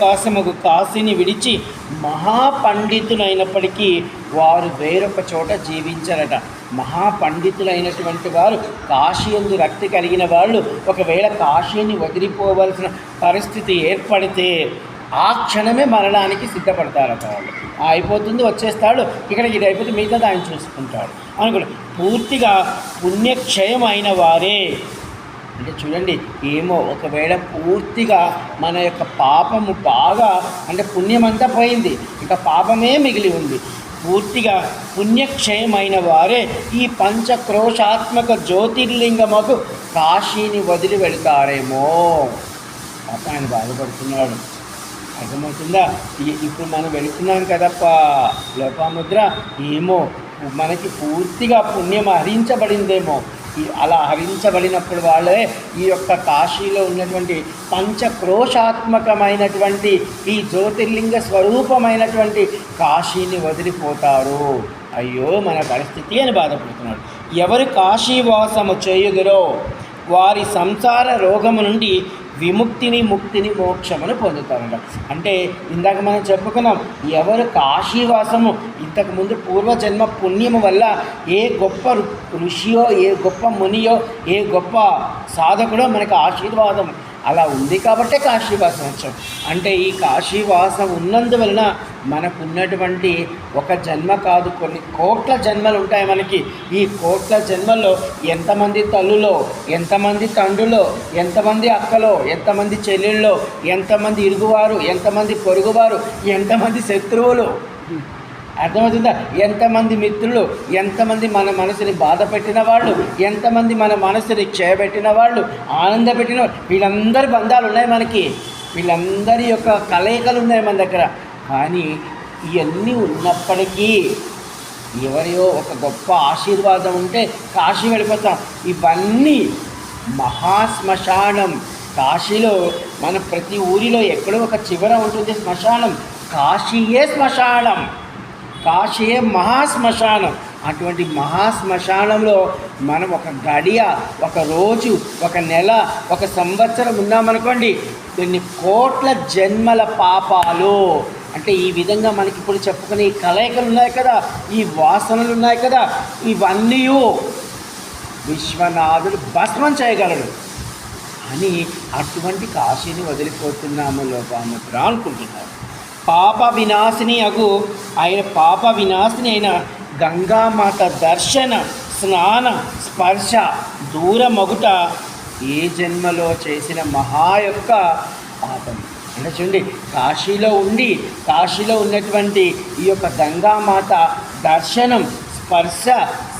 కాసముకు కాశీని విడిచి మహాపండితులైనప్పటికీ వారు వేరొక చోట జీవించారట. మహాపండితులైనటువంటి వారు కాశీ ఎందు రక్తి కలిగిన వాళ్ళు ఒకవేళ కాశీని వదిలిపోవలసిన పరిస్థితి ఏర్పడితే ఆ క్షణమే మరణానికి సిద్ధపడతారట వాళ్ళు. అయిపోతుంది వచ్చేస్తాడు ఇక్కడ ఇది అయిపోతే మిగతా ఆయన చూసుకుంటాడు. అనుకోండి పూర్తిగా పుణ్యక్షయం అయిన వారే అంటే చూడండి ఏమో ఒకవేళ పూర్తిగా మన యొక్క పాపము బాగా అంటే పుణ్యం అంతా పోయింది ఇంకా పాపమే మిగిలి ఉంది. పూర్తిగా పుణ్యక్షయమైన వారే ఈ పంచక్రోశాత్మక జ్యోతిర్లింగమకు కాశీని వదిలి వెళ్తారేమో. పాప ఆయన బాధపడుతున్నాడు. అర్థమవుతుందా? ఇప్పుడు మనం వెళుతున్నాం కదప్ప లోపాముద్ర. ఏమో మనకి పూర్తిగా పుణ్యం హరించబడిందేమో అలా హరించబడినప్పుడు వాళ్ళే ఈ యొక్క కాశీలో ఉన్నటువంటి పంచక్రోశాత్మకమైనటువంటి ఈ జ్యోతిర్లింగ స్వరూపమైనటువంటి కాశీని వదిలిపోతారు. అయ్యో మన పరిస్థితి అని బాధపడుతున్నాడు. ఎవరు కాశీవాసము చేయుదురో వారి సంసార రోగము నుండి విముక్తిని ముక్తిని మోక్షమును పొందుతారంట. అంటే ఇందాక మనం చెప్పుకున్నాం ఎవరు కాశీవాసము ఇంతకుముందు పూర్వజన్మ పుణ్యము వల్ల ఏ గొప్ప ఋషియో ఏ గొప్ప మునియో ఏ గొప్ప సాధకుడో మనకు ఆశీర్వాదం అలా ఉంది కాబట్టే కాశీవాసం వచ్చాం. అంటే ఈ కాశీవాసం ఉన్నందువలన మనకున్నటువంటి ఒక జన్మ కాదు కొన్ని కోట్ల జన్మలు ఉంటాయి మనకి. ఈ కోట్ల జన్మల్లో ఎంతమంది తల్లులో ఎంతమంది తండ్రులో ఎంతమంది అక్కలో ఎంతమంది చెల్లెళ్ళలో ఎంతమంది ఇరుగువారు ఎంతమంది పొరుగువారు ఎంతమంది శత్రువులు? అర్థమవుతుందా? ఎంతమంది మిత్రులు ఎంతమంది మన మనసుని బాధ పెట్టిన వాళ్ళు ఎంతమంది మన మనసుని చేయబెట్టిన వాళ్ళు ఆనంద పెట్టిన వాళ్ళు, వీళ్ళందరి బంధాలు ఉన్నాయి మనకి. వీళ్ళందరి యొక్క కలయికలు ఉన్నాయి మన దగ్గర. కానీ ఇవన్నీ ఉన్నప్పటికీ ఎవరియో ఒక గొప్ప ఆశీర్వాదం ఉంటే కాశీ వెళ్ళిపోతాం. ఇవన్నీ మహాశ్మశానం. కాశీలో మన ప్రతి ఊరిలో ఎక్కడో ఒక చివర ఉంటుంది శ్మశానం. కాశీయే శ్మశానం. కాశీయే మహాశ్మశానం. అటువంటి మహాశ్మశానంలో మనం ఒక గడియ ఒక రోజు ఒక నెల ఒక సంవత్సరం ఉన్నామనుకోండి కొన్ని కోట్ల జన్మల పాపాలు. అంటే ఈ విధంగా మనకి ఇప్పుడు చెప్పుకునే ఈ కలయికలు ఉన్నాయి కదా ఈ వాసనలు ఉన్నాయి కదా ఇవన్నీ విశ్వనాథుడు భస్మం చేయగలడు. అని అటువంటి కాశీని వదిలిపోతున్నాము లోపాముద్ర అనుకుంటున్నారు. పాప వినాశిని అగు. ఆయన పాప వినాశిని అయిన గంగామాత దర్శన స్నాన స్పర్శ దూరమగుట ఏ జన్మలో చేసిన మహా యొక్క పాపం. అంటే చూడండి కాశీలో ఉండి కాశీలో ఉన్నటువంటి ఈ యొక్క గంగామాత దర్శనం స్పర్శ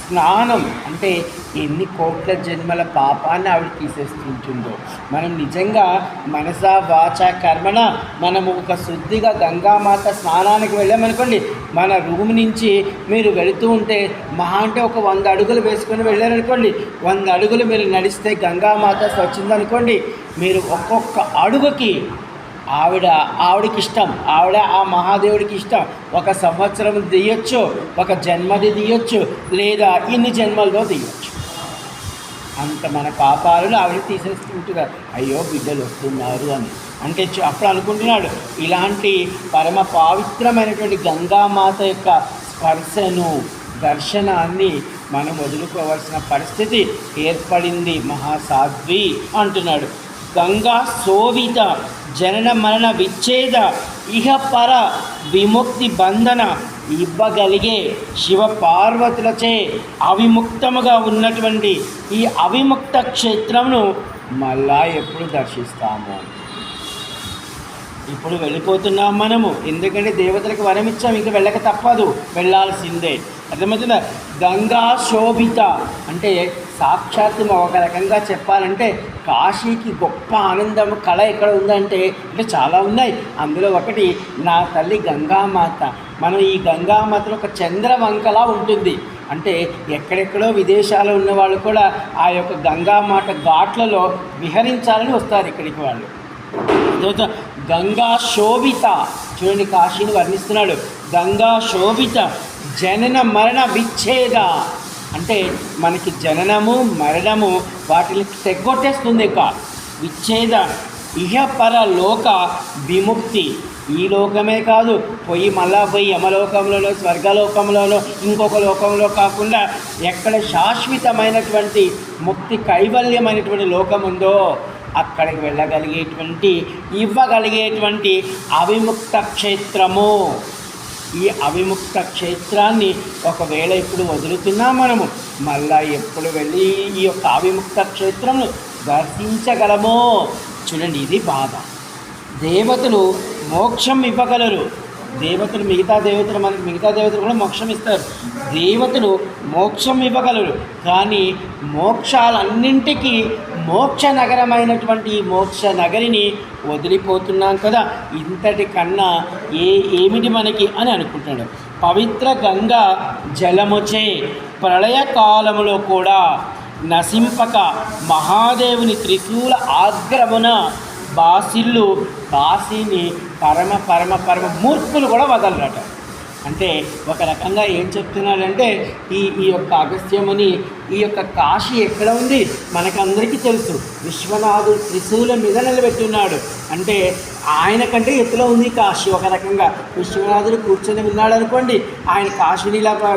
స్నానం అంటే ఎన్ని కోట్ల జన్మల పాపాన్ని ఆవిడ తీసేస్తుంటుందో. మనం నిజంగా మనస వాచ కర్మన మనము ఒక శుద్ధిగా గంగామాత స్నానానికి వెళ్ళామనుకోండి మన రూమ్ నుంచి మీరు వెళుతూ ఉంటే మహా అంటే ఒక వంద అడుగులు వేసుకొని వెళ్ళారనుకోండి వంద అడుగులు మీరు నడిస్తే గంగామాత వచ్చిందనుకోండి మీరు ఒక్కొక్క అడుగుకి ఆవిడ ఆవిడకి ఇష్టం ఆవిడ ఆ మహాదేవుడికి ఇష్టం. ఒక సంవత్సరం తీయొచ్చు ఒక జన్మది తీయొచ్చు లేదా ఇన్ని జన్మల్లో తీయొచ్చు. అంత మన పాపాలను ఆవిడ తీసేసుకుంటున్నారు అయ్యో బిడ్డలు వస్తున్నారు అని. అంటే అప్పుడు అనుకుంటున్నాడు ఇలాంటి పరమ పవిత్రమైనటువంటి గంగామాత యొక్క స్పర్శను దర్శనాన్ని మనం వదులుకోవాల్సిన పరిస్థితి ఏర్పడింది. మహాసాధ్వి అంటున్నాడు. గంగా శోభిత జనన మరణ విచ్ఛేద ఇహ పర విముక్తి బంధన ఇవ్వగలిగే శివ పార్వతులచే అవిముక్తముగా ఉన్నటువంటి ఈ అవిముక్త క్షేత్రమును మళ్ళా ఎప్పుడు దర్శిస్తాము. ఇప్పుడు వెళ్ళిపోతున్నాం మనము. ఎందుకంటే దేవతలకు వరం ఇచ్చాం. ఇంకా వెళ్ళక తప్పదు. వెళ్ళాల్సిందే. అర్థమవుతుందా? గంగా శోభిత అంటే సాక్షాత్తు ఒక రకంగా చెప్పాలంటే కాశీకి గొప్ప ఆనందం కళ ఎక్కడ ఉందంటే అంటే చాలా ఉన్నాయి. అందులో ఒకటి నా తల్లి గంగామాత. మనం ఈ గంగామాతలో ఒక చంద్రవంకలా ఉంటుంది. అంటే ఎక్కడెక్కడో విదేశాలు ఉన్న వాళ్ళు కూడా ఆ యొక్క గంగామాత ఘాట్లలో విహరించాలని వస్తారు ఇక్కడికి వాళ్ళు. గంగా శోభిత. చూడండి కాశీని వర్ణిస్తున్నాడు. గంగా శోభిత. జనన మరణ విచ్ఛేద. అంటే మనకి జననము మరణము వాటిని తెగ్గొట్టేస్తుంది ఇక. విచ్ఛేద ఇహపర లోక విముక్తి. ఈ లోకమే కాదు పోయి మళ్ళా పోయి యమలోకంలోనో స్వర్గలోకంలోనో ఇంకొక లోకంలో కాకుండా ఎక్కడ శాశ్వతమైనటువంటి ముక్తి కైవల్యమైనటువంటి లోకం ఉందో అక్కడికి వెళ్ళగలిగేటువంటి ఇవ్వగలిగేటువంటి అవిముక్త క్షేత్రము. ఈ అవిముక్త క్షేత్రాన్ని ఒకవేళ ఇప్పుడు వదులుతున్నా మనము మళ్ళా ఎప్పుడు వెళ్ళి ఈ యొక్క అవిముక్త క్షేత్రంను దర్శించగలమో? చూడండి ఇది బాధ. దేవతలు మోక్షం ఇవ్వగలరు. దేవతలు మిగతా దేవతలు మనకి మిగతా దేవతలు కూడా మోక్షం ఇస్తారు. దేవతలు మోక్షం ఇవ్వగలరు. కానీ మోక్షాలన్నింటికీ మోక్ష నగరమైనటువంటి ఈ మోక్ష నగరిని వదిలిపోతున్నాం కదా. ఇంతటి కన్నా ఏ ఏమిటి మనకి అని అనుకుంటున్నాడు పవిత్ర గంగా జలముచే ప్రళయకాలములో కూడా నశింపక మహాదేవుని త్రిశూల ఆగ్రమున బాసిల్లు బాసిని పరమ పరమ పరమ మూర్ఖులు కూడా వదలరట. అంటే ఒక రకంగా ఏం చెప్తున్నాడంటే ఈ ఈ యొక్క అగస్త్యముని ఈ యొక్క కాశీ ఎక్కడ ఉంది? మనకందరికీ తెలుసు. విశ్వనాథుడు త్రిశూల మీద నిలబెట్టున్నాడు. అంటే ఆయన కంటే ఎత్తులో ఉంది కాశీ. ఒక రకంగా విశ్వనాథుడు కూర్చొని ఉన్నాడు అనుకోండి ఆయన కాశీని ఇలా